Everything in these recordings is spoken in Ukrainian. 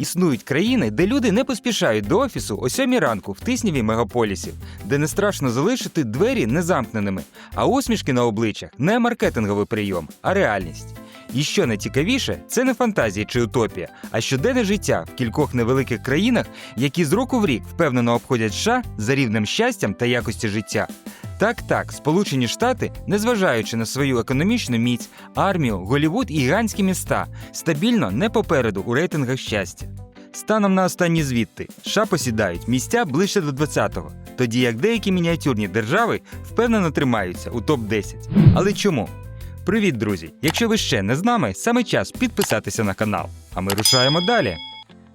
Існують країни, де люди не поспішають до офісу о 7 ранку в тисніві мегаполісів, де не страшно залишити двері незамкненими, а усмішки на обличчях не маркетинговий прийом, а реальність. І що найцікавіше, це не фантазія чи утопія, а щоденне життя в кількох невеликих країнах, які з року в рік впевнено обходять США за рівнем щастям та якості життя. Так, так, Сполучені Штати, незважаючи на свою економічну міць, армію, Голівуд і гігантські міста, стабільно не попереду у рейтингах щастя. Станом на останні звідти США посідають місця ближче до 20-го, тоді як деякі мініатюрні держави впевнено тримаються у топ-10. Але чому? Привіт, друзі! Якщо ви ще не з нами, саме час підписатися на канал. А ми рушаємо далі.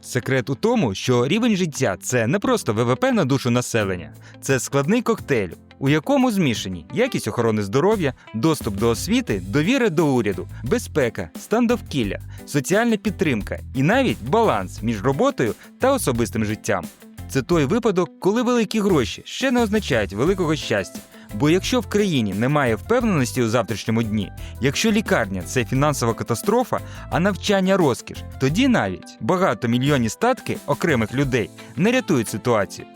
Секрет у тому, що рівень життя це не просто ВВП на душу населення, це складний коктейль, у якому змішані якість охорони здоров'я, доступ до освіти, довіра до уряду, безпека, стан довкілля, соціальна підтримка і навіть баланс між роботою та особистим життям. Це той випадок, коли великі гроші ще не означають великого щастя. Бо якщо в країні немає впевненості у завтрашньому дні, якщо лікарня це фінансова катастрофа, а навчання розкіш, тоді навіть багатомільйонні статки окремих людей не рятують ситуацію.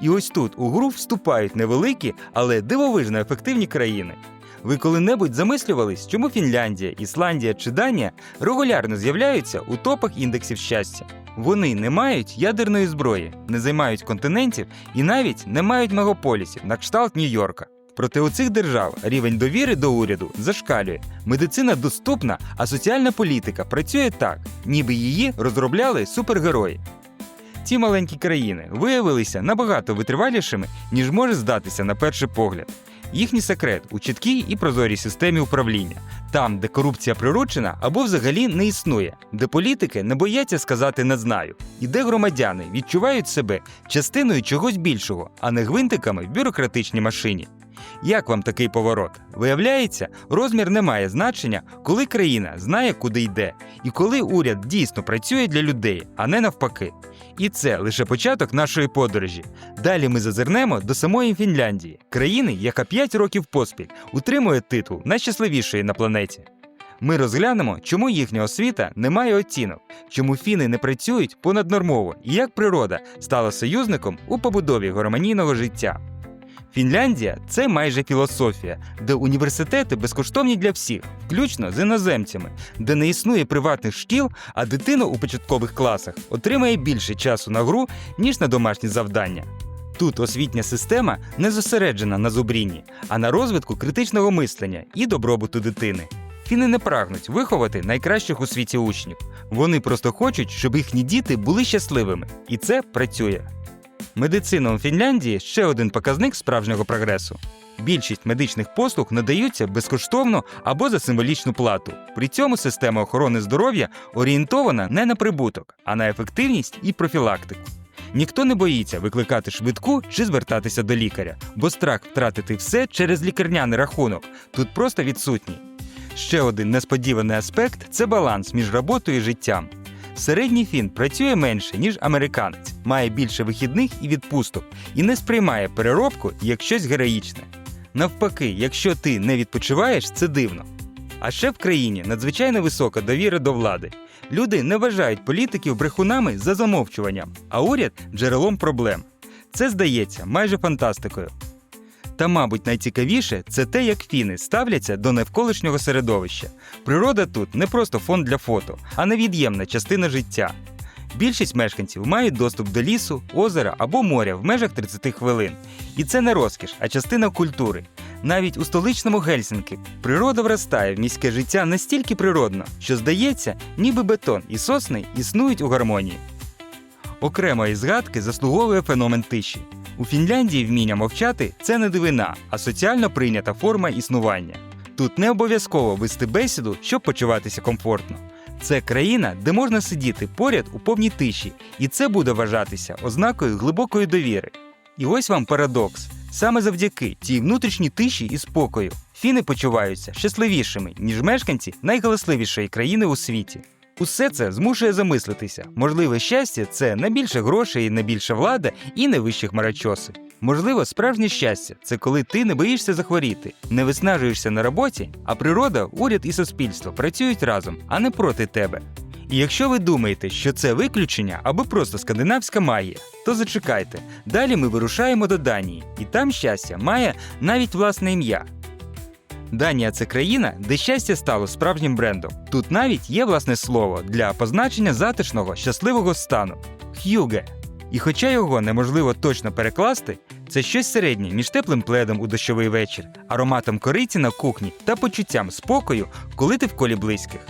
І ось тут у гру вступають невеликі, але дивовижно ефективні країни. Ви коли-небудь замислювались, чому Фінляндія, Ісландія чи Данія регулярно з'являються у топах індексів щастя? Вони не мають ядерної зброї, не займають континентів і навіть не мають мегаполісів на кшталт Нью-Йорка. Проте у цих держав рівень довіри до уряду зашкалює. Медицина доступна, а соціальна політика працює так, ніби її розробляли супергерої. Ці маленькі країни виявилися набагато витривалішими, ніж може здатися на перший погляд. Їхній секрет у чіткій і прозорій системі управління, там, де корупція приручена або взагалі не існує, де політики не бояться сказати не знаю, і де громадяни відчувають себе частиною чогось більшого, а не гвинтиками в бюрократичній машині. Як вам такий поворот? Виявляється, розмір не має значення, коли країна знає, куди йде, і коли уряд дійсно працює для людей, а не навпаки. І це лише початок нашої подорожі. Далі ми зазирнемо до самої Фінляндії, країни, яка 5 років поспіль утримує титул найщасливішої на планеті. Ми розглянемо, чому їхня освіта не має оцінок, чому фіни не працюють понаднормово і як природа стала союзником у побудові гармонійного життя. Фінляндія це майже філософія, де університети безкоштовні для всіх, включно з іноземцями, де не існує приватних шкіл, а дитина у початкових класах отримає більше часу на гру, ніж на домашні завдання. Тут освітня система не зосереджена на зубрінні, а на розвитку критичного мислення і добробуту дитини. Фіни не прагнуть виховати найкращих у світі учнів. Вони просто хочуть, щоб їхні діти були щасливими, і це працює. Медицина у Фінляндії ще один показник справжнього прогресу. Більшість медичних послуг надаються безкоштовно або за символічну плату. При цьому система охорони здоров'я орієнтована не на прибуток, а на ефективність і профілактику. Ніхто не боїться викликати швидку чи звертатися до лікаря, бо страх втратити все через лікарняний рахунок тут просто відсутній. Ще один несподіваний аспект це баланс між роботою і життям. Середній фін працює менше, ніж американець, має більше вихідних і відпусток і не сприймає переробку як щось героїчне. Навпаки, якщо ти не відпочиваєш, це дивно. А ще в країні надзвичайно висока довіра до влади. Люди не вважають політиків брехунами за замовчуванням, а уряд джерелом проблем. Це здається майже фантастикою. Та, мабуть, найцікавіше це те, як фіни ставляться до навколишнього середовища. Природа тут не просто фон для фото, а невід'ємна частина життя. Більшість мешканців мають доступ до лісу, озера або моря в межах 30 хвилин. І це не розкіш, а частина культури. Навіть у столичному Гельсінки природа вростає в міське життя настільки природно, що здається, ніби бетон і сосни існують у гармонії. Окремої згадки заслуговує феномен тиші. У Фінляндії вміння мовчати це не дивина, а соціально прийнята форма існування. Тут не обов'язково вести бесіду, щоб почуватися комфортно. Це країна, де можна сидіти поряд у повній тиші, і це буде вважатися ознакою глибокої довіри. І ось вам парадокс: саме завдяки цій внутрішній тиші і спокою фіни почуваються щасливішими, ніж мешканці найгаласливішої країни у світі. Усе це змушує замислитися. Можливе щастя це не більше грошей, не більше влада і не вищі хмарочоси. Можливо, справжнє щастя це коли ти не боїшся захворіти, не виснажуєшся на роботі, а природа, уряд і суспільство працюють разом, а не проти тебе. І якщо ви думаєте, що це виключення або просто скандинавська магія, то зачекайте. Далі ми вирушаємо до Данії, і там щастя має навіть власне ім'я. Данія це країна, де щастя стало справжнім брендом. Тут навіть є власне слово для позначення затишного, щасливого стану х'юге. І хоча його неможливо точно перекласти, це щось середнє між теплим пледом у дощовий вечір, ароматом кориці на кухні та почуттям спокою, коли ти в колі близьких.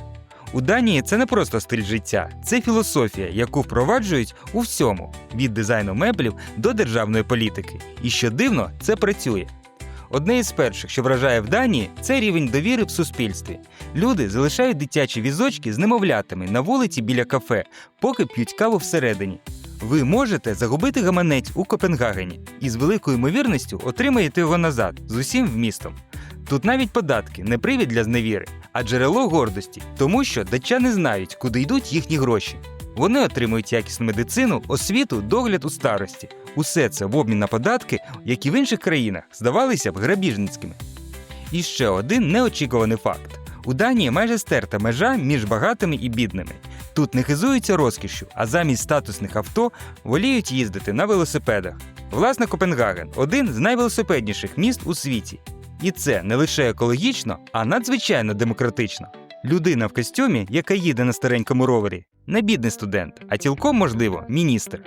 У Данії це не просто стиль життя, це філософія, яку впроваджують у всьому від дизайну меблів до державної політики. І що дивно, це працює. Одне із перших, що вражає в Данії, це рівень довіри в суспільстві. Люди залишають дитячі візочки з немовлятами на вулиці біля кафе, поки п'ють каву всередині. Ви можете загубити гаманець у Копенгагені і з великою ймовірністю отримаєте його назад з усім вмістом. Тут навіть податки не привід для зневіри, а джерело гордості, тому що датчани знають, куди йдуть їхні гроші. Вони отримують якісну медицину, освіту, догляд у старості. Усе це в обмін на податки, які в інших країнах здавалися б грабіжницькими. І ще один неочікуваний факт: у Данії майже стерта межа між багатими і бідними. Тут не хизуються розкішшю, а замість статусних авто воліють їздити на велосипедах. Власне, Копенгаген один з найвелосипедніших міст у світі. І це не лише екологічно, а надзвичайно демократично. Людина в костюмі, яка їде на старенькому ровері, не бідний студент, а цілком, можливо, міністр.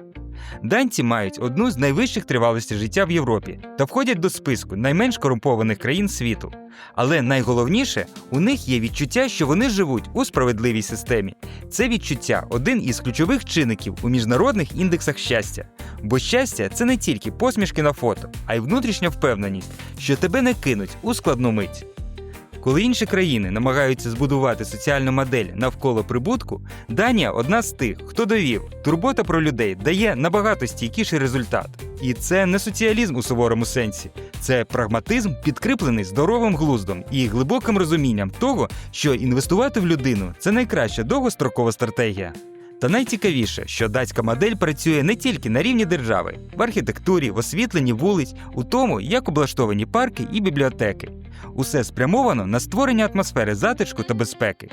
Данці мають одну з найвищих тривалостей життя в Європі та входять до списку найменш корумпованих країн світу. Але найголовніше, у них є відчуття, що вони живуть у справедливій системі. Це відчуття один із ключових чинників у міжнародних індексах щастя. Бо щастя це не тільки посмішки на фото, а й внутрішня впевненість, що тебе не кинуть у складну мить. Коли інші країни намагаються збудувати соціальну модель навколо прибутку, Данія одна з тих, хто довів, турбота про людей дає набагато стійкіший результат. І це не соціалізм у суворому сенсі, це прагматизм, підкріплений здоровим глуздом і глибоким розумінням того, що інвестувати в людину це найкраща довгострокова стратегія. Та найцікавіше, що датська модель працює не тільки на рівні держави, в архітектурі, в освітленні вулиць, у тому, як облаштовані парки і бібліотеки. Усе спрямовано на створення атмосфери затишку та безпеки.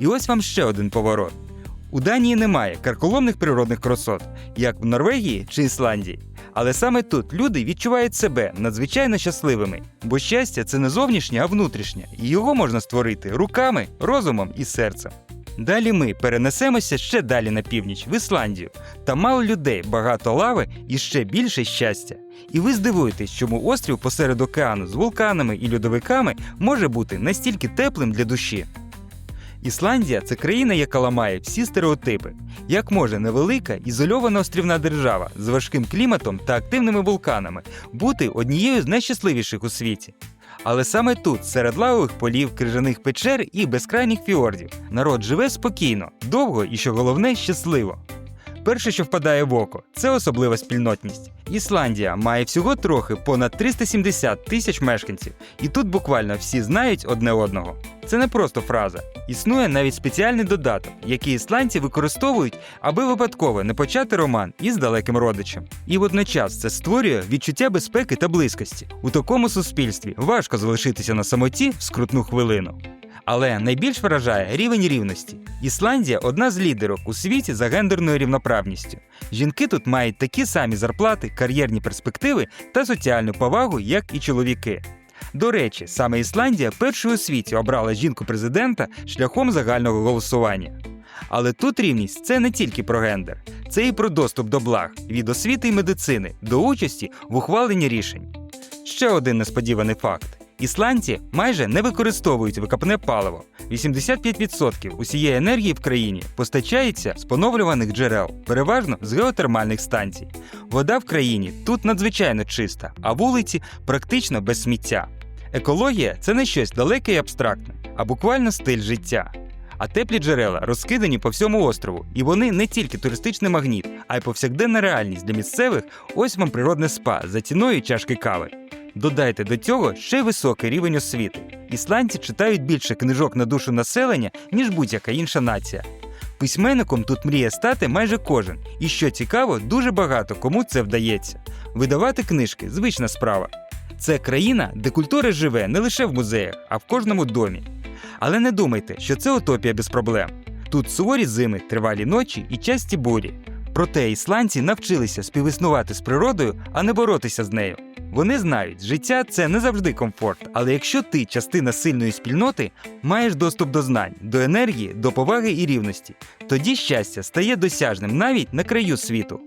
І ось вам ще один поворот. У Данії немає карколомних природних красот, як в Норвегії чи Ісландії. Але саме тут люди відчувають себе надзвичайно щасливими, бо щастя це не зовнішнє, а внутрішнє, і його можна створити руками, розумом і серцем. Далі ми перенесемося ще далі на північ, в Ісландію. Там мало людей, багато лави і ще більше щастя. І ви здивуєтесь, чому острів посеред океану з вулканами і льодовиками може бути настільки теплим для душі. Ісландія це країна, яка ламає всі стереотипи. Як може невелика ізольована острівна держава з важким кліматом та активними вулканами бути однією з найщасливіших у світі? Але саме тут, серед лавових полів, крижаних печер і безкрайніх фіордів, народ живе спокійно, довго і, що головне, щасливо. Перше, що впадає в око, це особлива спільнотність. Ісландія має всього трохи понад 370 тисяч мешканців, і тут буквально всі знають одне одного. Це не просто фраза. Існує навіть спеціальний додаток, який ісландці використовують, аби випадково не почати роман із далеким родичем. І водночас це створює відчуття безпеки та близькості. У такому суспільстві важко залишитися на самоті в скрутну хвилину. Але найбільш вражає рівень рівності. Ісландія одна з лідерок у світі за гендерною рівноправністю. Жінки тут мають такі самі зарплати, кар'єрні перспективи та соціальну повагу, як і чоловіки. До речі, саме Ісландія першою у світі обрала жінку президента шляхом загального голосування. Але тут рівність це не тільки про гендер, це і про доступ до благ від освіти і медицини до участі в ухваленні рішень. Ще один несподіваний факт. Ісландці майже не використовують викопне паливо. 85% усієї енергії в країні постачається з поновлюваних джерел, переважно з геотермальних станцій. Вода в країні тут надзвичайно чиста, а вулиці практично без сміття. Екологія це не щось далеке і абстрактне, а буквально стиль життя. А теплі джерела розкидані по всьому острову, і вони не тільки туристичний магніт, а й повсякденна реальність для місцевих. Ось вам природне спа за ціною чашки кави. Додайте до цього ще високий рівень освіти. Ісландці читають більше книжок на душу населення, ніж будь-яка інша нація. Письменником тут мріє стати майже кожен, і що цікаво, дуже багато кому це вдається. Видавати книжки звична справа. Це країна, де культура живе не лише в музеях, а в кожному домі. Але не думайте, що це утопія без проблем. Тут суворі зими, тривалі ночі і часті бурі. Проте ісландці навчилися співіснувати з природою, а не боротися з нею. Вони знають, життя це не завжди комфорт, але якщо ти частина сильної спільноти, маєш доступ до знань, до енергії, до поваги і рівності, тоді щастя стає досяжним навіть на краю світу.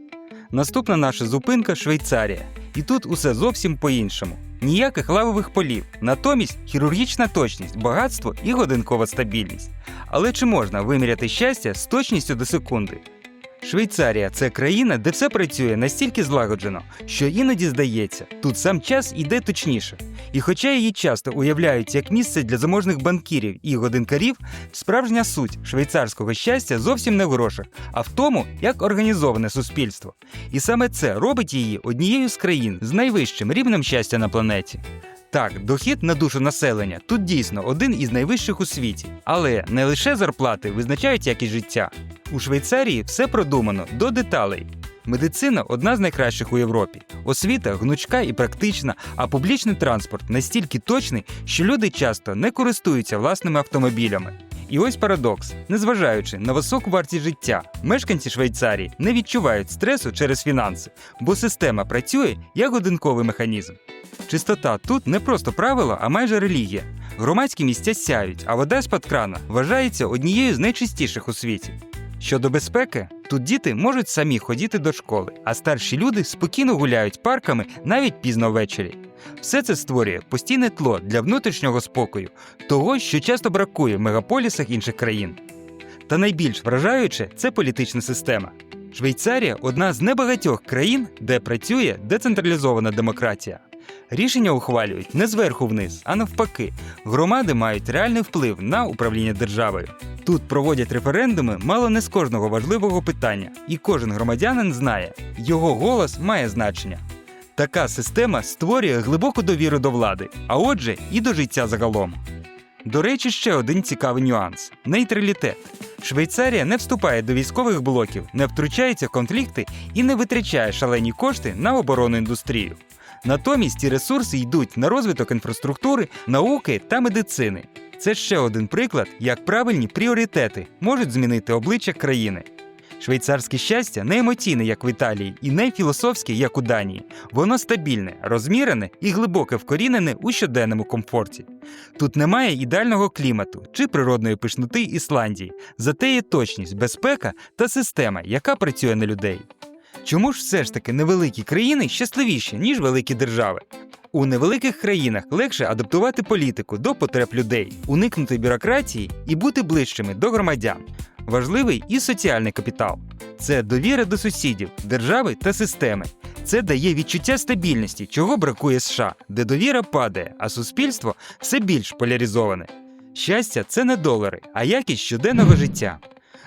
Наступна наша зупинка Швейцарія. І тут усе зовсім по-іншому. Ніяких лавових полів, натомість хірургічна точність, багатство і годинкова стабільність. Але чи можна виміряти щастя з точністю до секунди? Швейцарія це країна, де все працює настільки злагоджено, що іноді здається, тут сам час іде точніше. І хоча її часто уявляють як місце для заможних банкірів і годинкарів, справжня суть швейцарського щастя зовсім не в грошах, а в тому, як організоване суспільство. І саме це робить її однією з країн з найвищим рівнем щастя на планеті. Так, дохід на душу населення тут дійсно один із найвищих у світі, але не лише зарплати визначають якість життя. У Швейцарії все продумано до деталей. Медицина одна з найкращих у Європі. Освіта гнучка і практична, а публічний транспорт настільки точний, що люди часто не користуються власними автомобілями. І ось парадокс: незважаючи на високу вартість життя, мешканці Швейцарії не відчувають стресу через фінанси, бо система працює як годинковий механізм. Чистота тут не просто правило, а майже релігія. Громадські місця сяють, а вода з-під крана вважається однією з найчистіших у світі. Щодо безпеки, тут діти можуть самі ходіти до школи, а старші люди спокійно гуляють парками навіть пізно ввечері. Все це створює постійне тло для внутрішнього спокою, того, що часто бракує в мегаполісах інших країн. Та найбільш вражаюче це політична система. Швейцарія одна з небагатьох країн, де працює децентралізована демократія. Рішення ухвалюють не зверху вниз, а навпаки. Громади мають реальний вплив на управління державою. Тут проводять референдуми мало не з кожного важливого питання, і кожен громадянин знає, його голос має значення. Така система створює глибоку довіру до влади, а отже, і до життя загалом. До речі, ще один цікавий нюанс нейтралітет. Швейцарія не вступає до військових блоків, не втручається в конфлікти і не витрачає шалені кошти на оборонну індустрію. Натомість ці ресурси йдуть на розвиток інфраструктури, науки та медицини. Це ще один приклад, як правильні пріоритети можуть змінити обличчя країни. Швейцарське щастя не емоційне, як в Італії, і не філософське, як у Данії. Воно стабільне, розмірене і глибоке вкорінене у щоденному комфорті. Тут немає ідеального клімату чи природної пишноти Ісландії, зате є точність, безпека та система, яка працює на людей. Чому ж все ж таки невеликі країни щасливіші, ніж великі держави? У невеликих країнах легше адаптувати політику до потреб людей, уникнути бюрократії і бути ближчими до громадян. Важливий і соціальний капітал. Це довіра до сусідів, держави та системи. Це дає відчуття стабільності, чого бракує США, де довіра падає, а суспільство все більш поляризоване. Щастя це не долари, а якість щоденного життя.